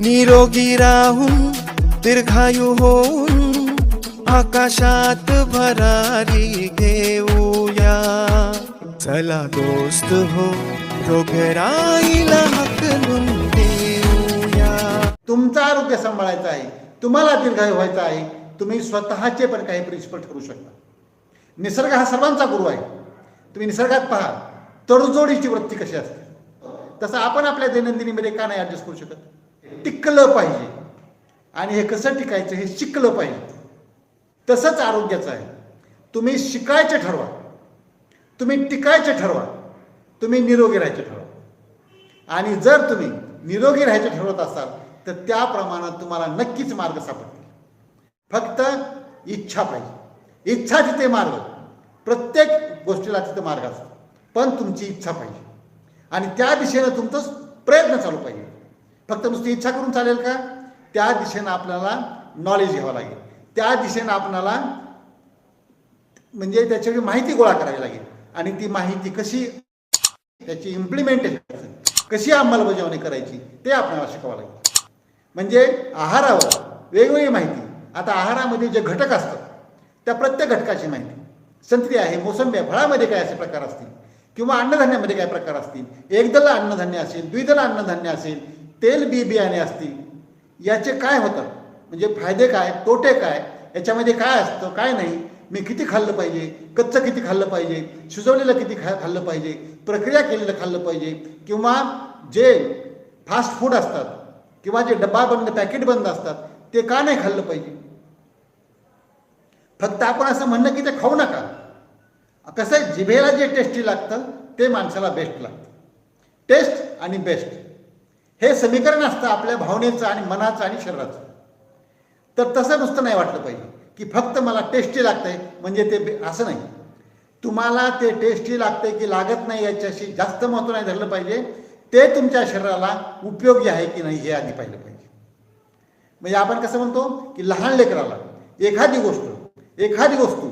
निरोगी राहून दीर्घायू होऊन आकाशात भरारी घेऊया. चला दोस्त हो रोगराईला हकलून देऊया. तुमचं आरोग्य सांभाळायचं आहे तुम्हाला दीर्घायू व्हायचं आहे तुम्ही स्वतःचे पण काही प्रिन्सिपल ठरवू शकता. निसर्ग हा सर्वांचा गुरु आहे. तुम्ही निसर्गात पहा तडजोडीची वृत्ती कशी असते? तसं आपण आपल्या दैनंदिनीमध्ये का नाही ॲडजस्ट करू शकत? टिकलं पाहिजे. आणि हे कसं टिकायचं? हे शिकलं पाहिजे. तसंच आरोग्याचं आहे. तुम्ही शिकायचे ठरवा. तुम्ही टिकायचे ठरवा. तुम्ही निरोगी राहायचे ठरवा. आणि जर तुम्ही निरोगी राहायचे ठरवत असाल तर त्या प्रमाणात तुम्हाला नक्कीच मार्ग सापडतील. फक्त इच्छा पाहिजे. इच्छा तिथे मार्ग प्रत्येक गोष्टीला तिथे मार्ग असतो. पण तुमची इच्छा पाहिजे. आणि त्या दिशेनं तुमचं प्रयत्न चालू पाहिजे. फक्त नुसती इच्छा करून चालेल का? त्या दिशेनं आपल्याला नॉलेज घ्यावं लागेल. त्या दिशेनं आपल्याला म्हणजे त्याच्यावर माहिती गोळा करावी लागेल. आणि ती माहिती कशी त्याची इम्प्लिमेंटेशन कशी अंमलबजावणी करायची ते आपल्याला शिकावं लागेल. म्हणजे आहारावर वेगवेगळी माहिती. आता आहारामध्ये जे घटक असतात त्या प्रत्येक घटकाची माहिती. संत्री आहे मोसंबी आहे फळामध्ये काय असे प्रकार असतील? किंवा अन्नधान्यामध्ये काय प्रकार असतील? एकदल अन्नधान्य असेल द्विदल अन्नधान्य असेल तेल बी बियाणे असतील याचे काय होतं म्हणजे फायदे काय? तोटे काय? याच्यामध्ये काय असतं काय नाही? मी किती खाल्लं पाहिजे? कच्चं किती खाल्लं पाहिजे? शिजवलेलं किती खा खाल्लं पाहिजे? प्रक्रिया केलेलं खाल्लं पाहिजे? किंवा जे फास्ट फूड असतात किंवा जे डब्बा बंद पॅकेट बंद असतात ते का नाही खाल्लं पाहिजे? फक्त आपण असं म्हणणं की ते खाऊ नका. कसं आहे? जिभेला जे टेस्टी लागतं ते माणसाला बेस्ट लागतं. टेस्ट आणि बेस्ट हे समीकरण असतं आपल्या भावनेचं आणि मनाचं आणि शरीराचं. तर तसं नुसतं नाही वाटलं पाहिजे की फक्त मला टेस्टी लागतंय म्हणजे ते असं नाही. तुम्हाला ते टेस्टी लागतंय की लागत नाही याच्याशी जास्त महत्त्व नाही धरलं पाहिजे ते तुमच्या शरीराला उपयोगी आहे की नाही हे आधी पाहिलं पाहिजे. म्हणजे आपण कसं म्हणतो की लहान लेकराला एखादी गोष्ट एखादी वस्तू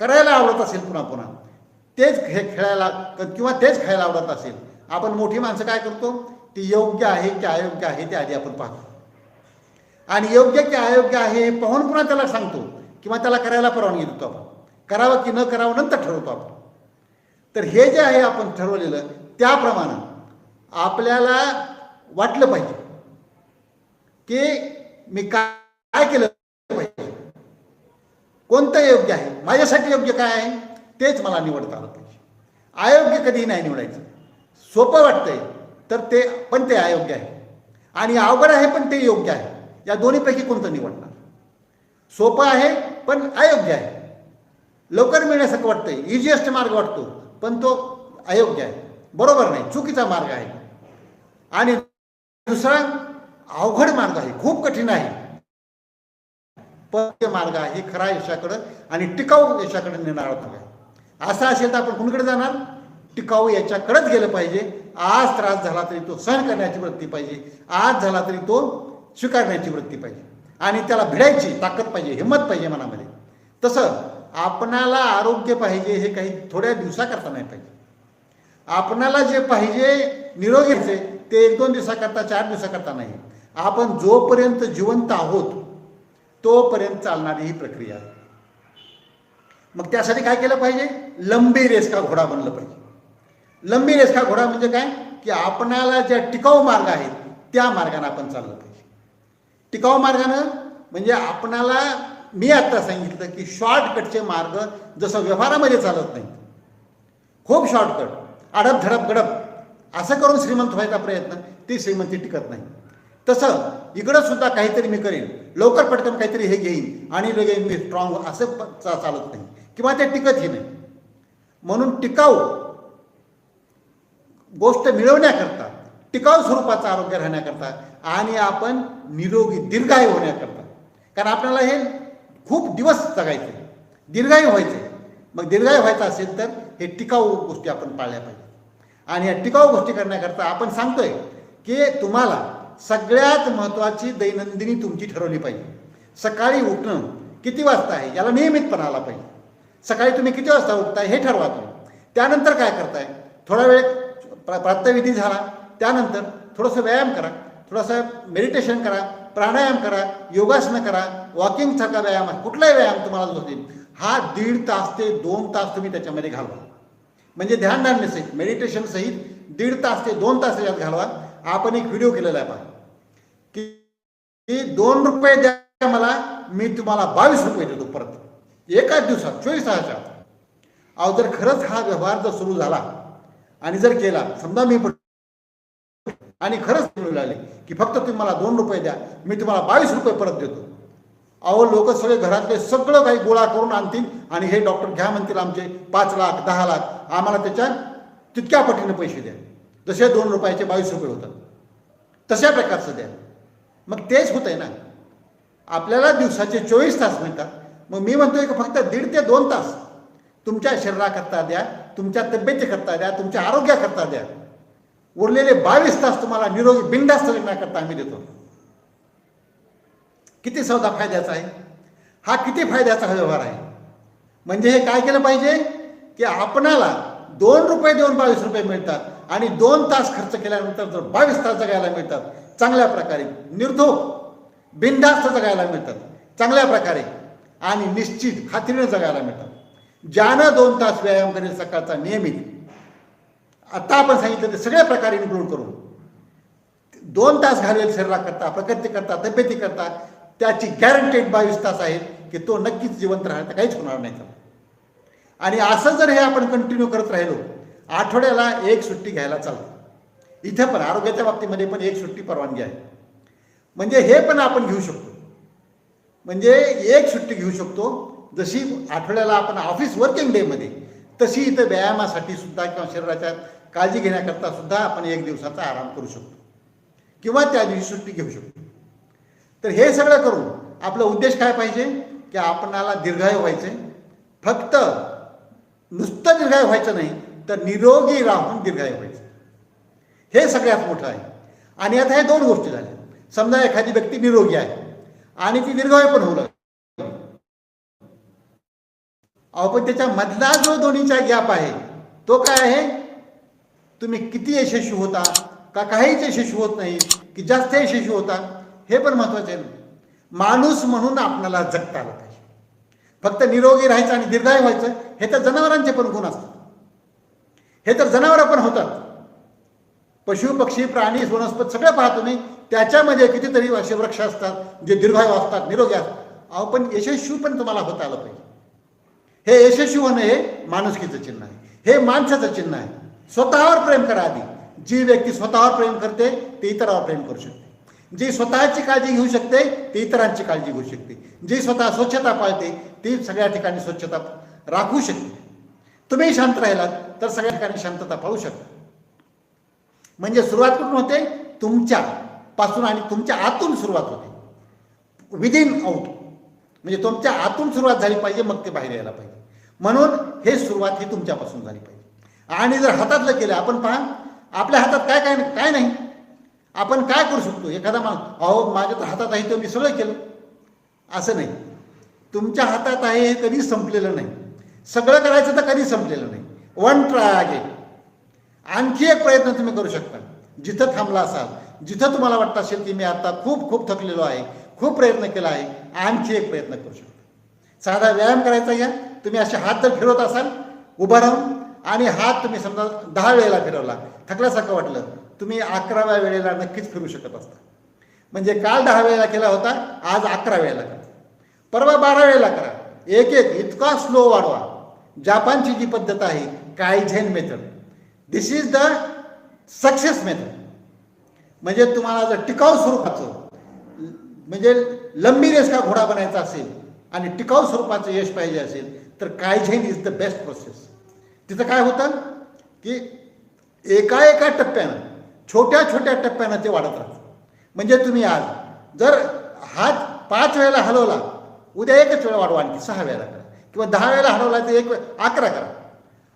करायला आवडत असेल पुन्हा पुन्हा तेच हे खेळायला किंवा तेच खायला आवडत असेल आपण मोठी माणसं काय करतो ती योग्य आहे की अयोग्य आहे ते आधी आपण पाहतो आणि योग्य की अयोग्य आहे हे पाहून पुन्हा त्याला सांगतो किंवा त्याला करायला परवानगी देतो आपण. करावं की न करावं नंतर ठरवतो आपण. तर हे जे आहे आपण ठरवलेलं त्याप्रमाणे आपल्याला वाटलं पाहिजे की मी काय काय केलं पाहिजे. कोणतं योग्य आहे? माझ्यासाठी योग्य काय आहे? तेच मला निवडता आलं पाहिजे. अयोग्य कधीही नाही निवडायचं. सोपं वाटतंय. तर ते पण ते अयोग्य आहे. आणि अवघड आहे पण ते योग्य आहे. या दोन्हीपैकी कोणतं निवडणार? सोपं आहे पण अयोग्य आहे. लवकर मिळण्यासारखं वाटतंय. इझिएस्ट मार्ग वाटतो पण तो अयोग्य आहे. बरोबर नाही चुकीचा मार्ग आहे. आणि दुसरा अवघड मार्ग आहे खूप कठीण आहे. पण ते मार्ग आहे खरा यशाकडं आणि टिकाऊ यशाकडे नेणारा मार्ग आहे असा असेल तर आपण कुणीकडे जाणार? टिकाऊ याच्याकडेच गेलं पाहिजे. आज त्रास झाला तरी तो सहन करण्याची वृत्ती पाहिजे. आज झाला तरी तो स्वीकारण्याची वृत्ती पाहिजे. आणि त्याला भिडायची ताकद पाहिजे हिंमत पाहिजे मनामध्ये. तसं आपणाला आरोग्य पाहिजे हे काही थोड्या दिवसाकरता नाही पाहिजे. आपणाला जे पाहिजे निरोगीचे ते एक दोन दिवसाकरता चार दिवसाकरता नाही. आपण जोपर्यंत जिवंत आहोत तोपर्यंत चालणारी ही प्रक्रिया आहे. मग त्यासाठी काय केलं पाहिजे? लंबी रेस का घोडा बनलं पाहिजे? लंबी रेस का घोडा म्हणजे काय? की आपणाला ज्या टिकाऊ मार्ग आहेत त्या मार्गाने आपण चाललं पाहिजे. टिकाऊ मार्गानं म्हणजे आपणाला मी आत्ता सांगितलं की शॉर्टकटचे मार्ग जसं व्यवहारामध्ये चालत नाही खूप शॉर्टकट अडप धडप गडप. असं करून श्रीमंत व्हायचा प्रयत्न ती श्रीमंती टिकत नाही. तसं इकडं सुद्धा काहीतरी मी करेन. लवकर पटकन काहीतरी हे घेईन. आणि लगेच मी स्ट्रॉंग असं प- चा- चालत नाही. किंवा ते टिकतही नाही. म्हणून टिकाऊ गोष्ट मिळवण्याकरता टिकाऊ स्वरूपाचं आरोग्य राहण्याकरता आणि आपण निरोगी दीर्घायू होण्याकरता. कारण आपल्याला हे खूप दिवस जगायचे. दीर्घायू व्हायचे. मग दीर्घायू व्हायचं असेल तर हे टिकाऊ गोष्टी आपण पाळल्या पाहिजे. आणि या टिकाऊ गोष्टी करण्याकरता आपण सांगतोय की तुम्हाला सगळ्यात महत्त्वाची दैनंदिनी तुमची ठरवली पाहिजे. सकाळी उठणं किती वाजता आहे याला नियमितपणा आला पाहिजे. सकाळी तुम्ही किती वाजता उठताय हे ठरवा तुम्ही. त्यानंतर काय करताय? थोडा वेळ प्रा प्रात्यविधी झाला. त्यानंतर थोडंसं व्यायाम करा. थोडंसं मेडिटेशन करा. प्राणायाम करा. योगासनं करा. वॉकिंगसारखा व्यायाम कुठलाही व्यायाम तुम्हाला जो असेल हा दीड तास ते दोन तास तुम्ही त्याच्यामध्ये घालवा. म्हणजे ध्यानधारणेसहित मेडिटेशन सहित दीड तास ते दोन तास त्याच्यात घालवा. आपण एक व्हिडिओ केलेला आहे पहा. की दोन रुपये द्या मला मी तुम्हाला बावीस रुपये देतो परत. एकाच दिवसात चोवीस तासाच्या. अहो जर खरंच हा व्यवहार जर सुरू झाला आणि जर केला समजा मी आणि खरंच मिळू लागले की फक्त तुम्ही मला दोन रुपये द्या मी तुम्हाला बावीस रुपये परत देतो. अहो लोक सगळे घरातले सगळं काही गोळा करून आणतील आणि हे डॉक्टर घ्या म्हणतील आमचे पाच लाख दहा लाख आम्हाला त्याच्या तितक्या पटीने पैसे द्या. जसे दोन रुपयाचे बावीस रुपये होतात तशा प्रकारचं द्या. मग तेच होत आहे ना. आपल्याला दिवसाचे चोवीस तास मिळतात. मग मी म्हणतोय की फक्त दीड ते दोन तास. तुमच्या शरीराकरता द्या तुमच्या तब्येतीकरता द्या तुमच्या आरोग्याकरता द्या. उरलेले बावीस तास तुम्हाला निरोगी बिंदास्त जगण्याकरता आम्ही देतो. किती सौदा फायद्याचा आहे? हा किती फायद्याचा व्यवहार आहे? म्हणजे हे काय केलं पाहिजे? की आपणाला दोन रुपये देऊन बावीस रुपये मिळतात आणि दोन तास खर्च केल्यानंतर जर बावीस तास जगायला मिळतात चांगल्या प्रकारे निर्धोक बिनधास्त जगायला मिळतात चांगल्या प्रकारे आणि निश्चित खात्रीनं जगायला मिळतात. ज्यानं दोन तास व्यायाम करेल सकाळचा नियमित आता आपण सांगितलं ते सगळ्या प्रकारे इन्क्लूड करून. दोन तास घालवेल शरीराकरता तब्येती तब्येतीकरता त्याची गॅरंटेड बावीस तास आहेत की तो नक्कीच जिवंत राहण्यात काहीच होणार नाही. त्याला आणि असं जर हे आपण कंटिन्यू करत राहिलो आठवड्याला एक सुट्टी घ्यायला चालतं. इथं पण आरोग्याच्या बाबतीमध्ये पण एक सुट्टी परवानगी आहे. म्हणजे हे पण आपण घेऊ शकतो. म्हणजे एक सुट्टी घेऊ शकतो जशी आठवड्याला आपण ऑफिस वर्किंग डेमध्ये तशी इथं व्यायामासाठी सुद्धा किंवा शरीराच्या काळजी घेण्याकरता सुद्धा आपण एक दिवसाचा आराम करू शकतो. किंवा त्या दिवशी सुट्टी घेऊ शकतो. तर हे सगळं करून आपला उद्देश काय पाहिजे? की आपणाला दीर्घायू व्हायचे फक्त नुसतं दीर्घायू व्हायचं नाही तर निरोगी राहून दीर्घायू व्हायचं. हे सगळ्यात मोठं आहे. आणि आता हे दोन गोष्टी झाल्या. समजा एखादी व्यक्ती निरोगी आहे आणि ती दीर्घायू पण होऊ लागली. अहो पण त्याच्या मधला जो दोन्हीचा गॅप आहे तो काय आहे? तुम्ही किती यशस्वी होता का काहीच यशस्वी होत नाही की जास्त यशस्वी होता हे पण महत्त्वाचे आहे माणूस म्हणून आपल्याला जगता आलं पाहिजे. फक्त निरोगी राहायचं आणि दीर्घाय व्हायचं हे तर जनावरांचे पण गुण असतात. हे तर जनावरं पण होतात. पशु पक्षी प्राणी वनस्पत सगळं पाहतो मी त्याच्यामध्ये कितीतरी असे वृक्ष असतात जे दीर्घायू असतात निरोगी असतात. अहो पण यशस्वी पण तुम्हाला होता आलं पाहिजे. हे यशस्वी होणं हे माणुसकीचं चिन्ह आहे. हे माणसाचं चिन्ह आहे. स्वतःवर प्रेम करा आधी. जी व्यक्ती स्वतःवर प्रेम करते ती इतरावर प्रेम करू शकते. जी स्वतःची काळजी घेऊ शकते ती इतरांची काळजी घेऊ शकते. जी स्वतः स्वच्छता पाळते ती सगळ्या ठिकाणी स्वच्छता राखू शकते. तुम्ही शांत राहिलात तर सगळ्या ठिकाणी शांतता पाळू शकता. म्हणजे सुरुवात कुठून होते? तुमच्या पासून आणि तुमच्या आतून सुरुवात होते. विदिन आउट म्हणजे तुमच्या आतून सुरुवात झाली पाहिजे मग ते बाहेर यायला पाहिजे. म्हणून हे सुरुवात ही तुमच्यापासून झाली पाहिजे. आणि जर हातातलं केलं आपण पहा आपल्या हातात काय काय काय नाही? आपण काय करू शकतो? एखादा माणूस अहो माझ्या तर हातात आहे तर मी सगळं केलं. असं नाही. तुमच्या हातात आहे हे कधी संपलेलं नाही. सगळं करायचं तर कधी संपलेलं नाही. वन ट्राय आणखी एक प्रयत्न तुम्ही करू शकता. जिथं थांबला असाल जिथं तुम्हाला वाटत असेल की मी आता खूप खूप थकलेलो आहे खूप प्रयत्न केला आहे आणखी एक प्रयत्न करू शकता. साधा व्यायाम करायचा या तुम्ही असे हात जर फिरवत असाल उभं राहून आणि हात तुम्ही समजा दहा वेळेला फिरवला थकल्यासारखं वाटलं तुम्ही अकराव्या वेळेला नक्कीच फिरू शकत असता. म्हणजे काल दहा वेळेला केला होता आज अकरा वेळेला करा. परवा बारा वेळेला करा. एक एक इतका स्लो वाढवा. जापानची जी पद्धत आहे kaizen method. This is the success method म्हणजे तुम्हाला जर टिकाऊ स्वरूपाचं म्हणजे लंबी रेस का घोडा बनायचा असेल आणि टिकाऊ स्वरूपाचं यश पाहिजे असेल तर kaizen is the best process तिथं काय होतं? की एका एका टप्प्यानं छोट्या छोट्या टप्प्यानं ते वाढत राहतं. म्हणजे तुम्ही आज जर हात पाच वेळेला हलवला उद्या एकच वेळा वाढवा आणखी सहा वेळेला करा. किंवा दहा वेळेला हलवला तर एक वेळ अकरा करा.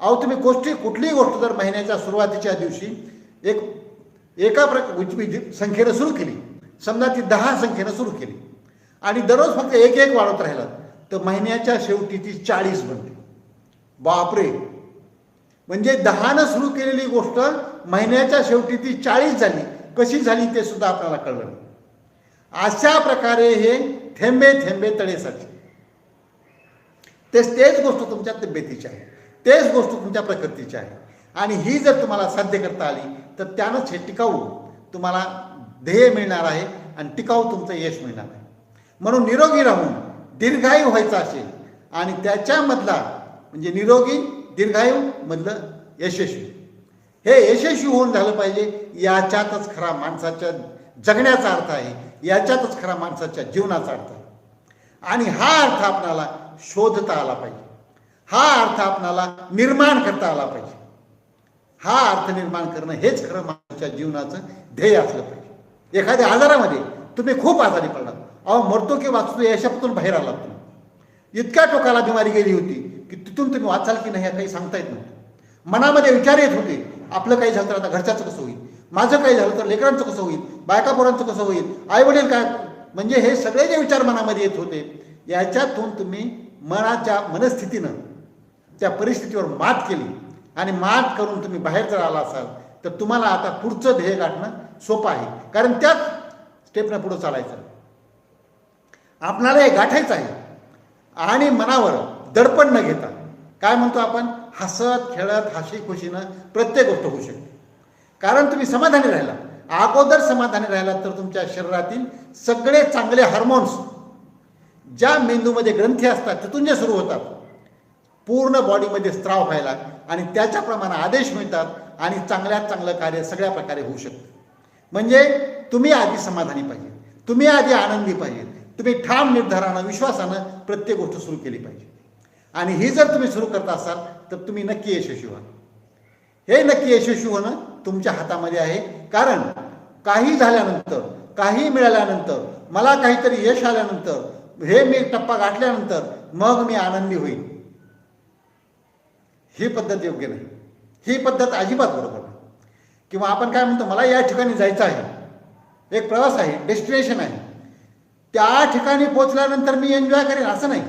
अहो तुम्ही गोष्टी कुठलीही गोष्ट जर महिन्याच्या सुरुवातीच्या दिवशी एक एका प्र संख्येनं सुरू केली समजा ती दहा संख्येनं सुरू केली. आणि दररोज फक्त एक एक वाढवत राहिला तर महिन्याच्या शेवटी ती चाळीस बनते बापरे! म्हणजे दहानं सुरू केलेली गोष्ट महिन्याच्या शेवटी ती चाळीस झाली. कशी झाली ते सुद्धा आपल्याला कळलं नाही. अशा प्रकारे हे थेंबे थेंबे तळेसाठी तेच तेच गोष्ट तुमच्या तब्येतीची आहे. तेच गोष्ट तुमच्या प्रकृतीची आहे. आणि ही जर तुम्हाला साध्य करता आली तर त्यानंच हे टिकाऊ. तुम्हाला ध्येय मिळणार आहे आणि टिकाऊ तुमचं यश मिळणार आहे. म्हणून निरोगी राहून दीर्घायू व्हायचं असेल आणि त्याच्यामधला म्हणजे निरोगी दीर्घायू मधलं यशस्वी. हे यशस्वी होऊन झालं पाहिजे याच्यातच खरा माणसाच्या जगण्याचा अर्थ आहे याच्यातच खरा माणसाच्या जीवनाचा अर्थ आहे. आणि हा अर्थ आपणाला शोधता आला पाहिजे. हा अर्थ आपणाला निर्माण करता आला पाहिजे. हा अर्थ निर्माण करणं हेच खरं माणसाच्या जीवनाचं ध्येय असलं पाहिजे. एखाद्या आजारामध्ये तुम्ही खूप आजारी पडलात. अहो मरतो की वाचतो या शब्दातून बाहेर आलात तुम्ही. इतक्या टोकाला बिमारी गेली होती की तिथून तुम्ही वाचाल की नाही काही सांगता येत नव्हतं. मनामध्ये विचार येत होते आपलं काही झालं तर आता घरच्याचं कसं होईल? माझं काही झालं तर लेकरांचं कसं होईल? बायका पोरांचं कसं होईल? आई वडील काय? म्हणजे हे सगळे जे विचार मनामध्ये येत होते याच्यातून तुम्ही मनाच्या मनस्थितीनं त्या परिस्थितीवर मात केली. आणि मात करून तुम्ही बाहेर जर आला असाल तर तुम्हाला आता पुढचं ध्येय गाठणं सोपं आहे. कारण त्याच स्टेपनं पुढं चालायचं. आपणाला हे गाठायचं आहे. आणि मनावर दडपण न घेता. काय म्हणतो आपण? हसत खेळत हसी खुशीनं प्रत्येक गोष्ट होऊ शकते. कारण तुम्ही समाधानी राहिला. अगोदर समाधानी राहिला तर तुमच्या शरीरातील सगळे चांगले हार्मोन्स ज्या मेंदूमध्ये ग्रंथी असतात तिथून जे सुरू होतात. पूर्ण बॉडीमध्ये स्त्राव व्हायला आणि त्याच्याप्रमाणे आदेश मिळतात आणि चांगल्यात चांगलं कार्य सगळ्या प्रकारे होऊ शकतं. म्हणजे तुम्ही आधी समाधानी पाहिजे. तुम्ही आधी आनंदी पाहिजे. तुम्ही ठाम निर्धारानं विश्वासानं प्रत्येक गोष्ट सुरू केली पाहिजे. आणि ही जर तुम्ही सुरू करत असाल तर तुम्ही नक्की यशस्वी व्हाल हे नक्की यशस्वी होणं तुमच्या हातामध्ये आहे. कारण काही झाल्यानंतर काही मिळाल्यानंतर मला काहीतरी यश आल्यानंतर हे मी टप्पा गाठल्यानंतर मग मी आनंदी होईल ही पद्धत योग्य नाही. ही पद्धत अजिबात बरोबर किंवा आपण काय म्हणतो मला या ठिकाणी जायचं आहे. एक प्रवास आहे डेस्टिनेशन आहे. त्या ठिकाणी पोचल्यानंतर मी एन्जॉय करेन असं नाही.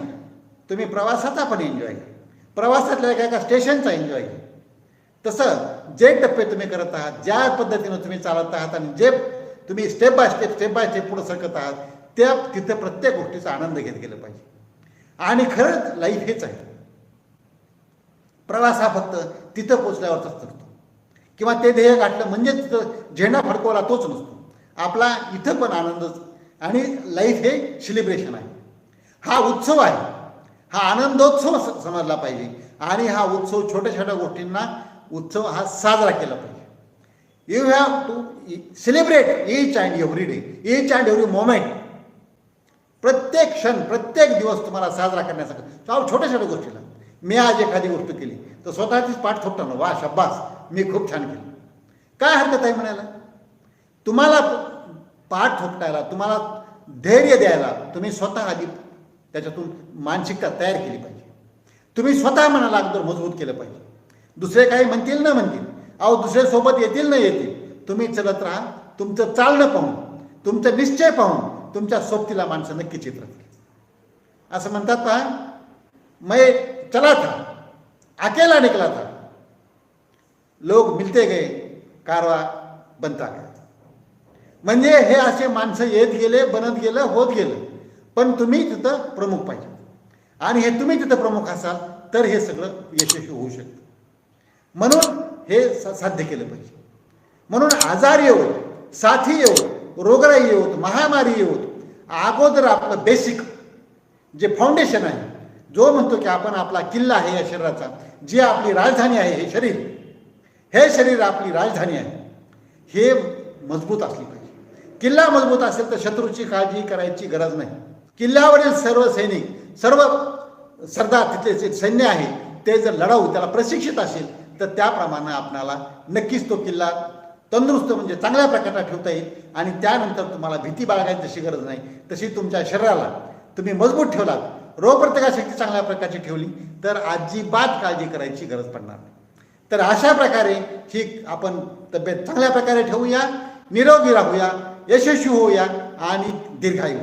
तुम्ही प्रवासाचा पण एन्जॉय घ्या प्रवासातल्या एका एका स्टेशनचा एन्जॉय घ्या तसं जे टप्पे तुम्ही करत आहात ज्या पद्धतीनं तुम्ही चालत आहात आणि जे तुम्ही step by step step by step पुढे सरकत आहात त्या तिथं प्रत्येक गोष्टीचा आनंद घेत गेलं पाहिजे. आणि खरंच लाईफ हेच आहे. प्रवास हा फक्त तिथं पोचल्यावरच असतो. किंवा ते ध्येय गाठलं म्हणजेच झेंडा फडकवला तोच नसतो. आपला इथं पण आनंदच. आणि लाईफ हे सेलिब्रेशन आहे. हा उत्सव आहे. हा आनंदोत्सव समजला पाहिजे. आणि हा उत्सव छोट्या छोट्या गोष्टींना उत्सव हा साजरा केला पाहिजे. You have to celebrate each and every day each and every moment प्रत्येक क्षण प्रत्येक दिवस तुम्हाला साजरा करण्यासाठी. छोट्या छोट्या गोष्टीला. मी आज एखादी गोष्ट केली. तर स्वतःचीच पाठ थोपटानं वा शब्बास मी खूप छान केलं. काय हरकत आहे म्हणायला? तुम्हाला पाठ ठोकटायला तुम्हाला धैर्य द्यायला तुम्ही स्वतः आधी त्याच्यातून मानसिकता तयार केली पाहिजे. तुम्ही स्वतः मनाला अगोदर मजबूत केलं पाहिजे. दुसरे काही म्हणतील ना म्हणतील. अहो दुसरे सोबत येतील ना येतील. तुम्ही चलत राहा तुमचं चालणं पाहून तुमचं निश्चय पाहून तुमच्या सोबतीला माणसं नक्की चित्र असं म्हणतात पहा मै चला था अकेला निकला था. लोक मिलते गए कारवा बनता गया। म्हणजे हे असे माणसं येत गेले बनत गेलं होत गेलं. पण तुम्ही तिथं प्रमुख पाहिजे. आणि हे तुम्ही तिथं प्रमुख असाल तर हे सगळं यशस्वी होऊ शकतं. म्हणून हे साध्य केलं पाहिजे. म्हणून आजार येऊत साथी येऊत रोगराई येऊत महामारी येऊत अगोदर आपलं बेसिक जे फाउंडेशन आहे जो म्हणतो की आपण आपला किल्ला आहे या शरीराचा जी आपली राजधानी आहे हे शरीर हे शरीर आपली राजधानी आहे. हे मजबूत असली पाहिजे. किल्ला मजबूत असेल तर शत्रूची काळजी करायची गरज नाही. किल्ल्यावरील सर्व सैनिक सर्व सरदार तिथले जे सैन्य आहे ते जर लढाऊ त्याला प्रशिक्षित असेल तर त्याप्रमाणे आपणाला नक्कीच तो किल्ला तंदुरुस्त म्हणजे चांगल्या प्रकारे ठेवता येईल आणि त्यानंतर तुम्हाला भीती बाळगायची तशी गरज नाही. तशी तुमच्या शरीराला तुम्ही मजबूत ठेवलात रोगप्रतिकारशक्ती चांगल्या प्रकारची ठेवली तर अजिबात काळजी करायची गरज पडणार नाही. तर अशा प्रकारे ही आपण तब्येत चांगल्या प्रकारे ठेवूया निरोगी राहूया यशस्वी होऊया आणि दीर्घायू